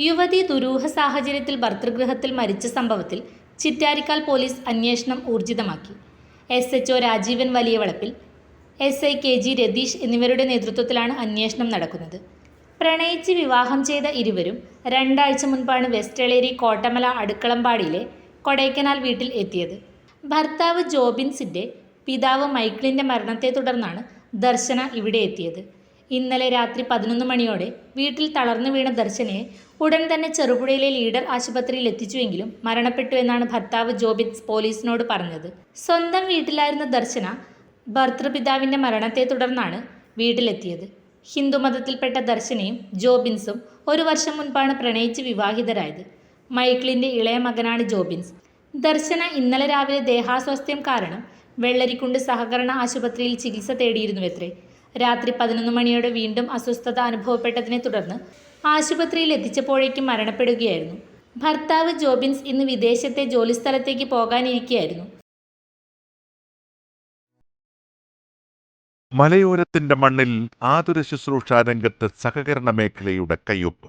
യുവതി ദുരൂഹ സാഹചര്യത്തിൽ ഭർതൃഗൃഹത്തിൽ മരിച്ച സംഭവത്തിൽ ചിറ്റാരിക്കാൽ പോലീസ് അന്വേഷണം ഊർജിതമാക്കി. S H Rajeevan Valiyavalappil S I K G Ratheesh എന്നിവരുടെ നേതൃത്വത്തിലാണ് അന്വേഷണം നടക്കുന്നത്. പ്രണയിച്ച് വിവാഹം ചെയ്ത ഇരുവരും രണ്ടാഴ്ച മുൻപാണ് വെസ്റ്റേളേരി കോട്ടമല അടുക്കളമ്പാടിയിലെ കൊടൈക്കനാൽ വീട്ടിൽ എത്തിയത്. ഭർത്താവ് ജോബിൻസിന്റെ പിതാവ് മൈക്കിളിന്റെ മരണത്തെ തുടർന്നാണ് ദർശന ഇവിടെ എത്തിയത്. ഇന്നലെ രാത്രി പതിനൊന്ന് മണിയോടെ വീട്ടിൽ തളർന്നു വീണ ദർശനയെ ഉടൻ തന്നെ ചെറുപുഴയിലെ ലീഡർ ആശുപത്രിയിൽ എത്തിച്ചുവെങ്കിലും മരണപ്പെട്ടു എന്നാണ് ഭർത്താവ് ജോബിൻസ് പോലീസിനോട് പറഞ്ഞത്. സ്വന്തം വീട്ടിലായിരുന്ന ദർശന ഭർത്തൃപിതാവിന്റെ മരണത്തെ തുടർന്നാണ് വീട്ടിലെത്തിയത്. ഹിന്ദുമതത്തിൽപ്പെട്ട ദർശനയും ജോബിൻസും ഒരു വർഷം മുൻപാണ് പ്രണയിച്ച് വിവാഹിതരായത്. മൈക്കിളിന്റെ ഇളയ മകനാണ് ജോബിൻസ്. ദർശന ഇന്നലെ രാവിലെ ദേഹാസ്വാസ്ഥ്യം കാരണം വെള്ളരിക്കുണ്ട് സഹകരണ ആശുപത്രിയിൽ ചികിത്സ തേടിയിരുന്നുവത്രേ. രാത്രി പതിനൊന്ന് മണിയോടെ വീണ്ടും അസ്വസ്ഥത അനുഭവപ്പെട്ടതിനെ തുടർന്ന് ആശുപത്രിയിൽ എത്തിച്ചപ്പോഴേക്കും മരണപ്പെടുകയായിരുന്നു. ഭർത്താവ് ജോബിൻസ് ഇന്ന് വിദേശത്തെ ജോലിസ്ഥലത്തേക്ക് പോകാനിരിക്കുകയായിരുന്നു മലയോരത്തിന്റെ മണ്ണിൽ ആതുര ശുശ്രൂഷ രംഗത്ത് സഹകരണ മേഖലയുടെ കയ്യൊപ്പ്.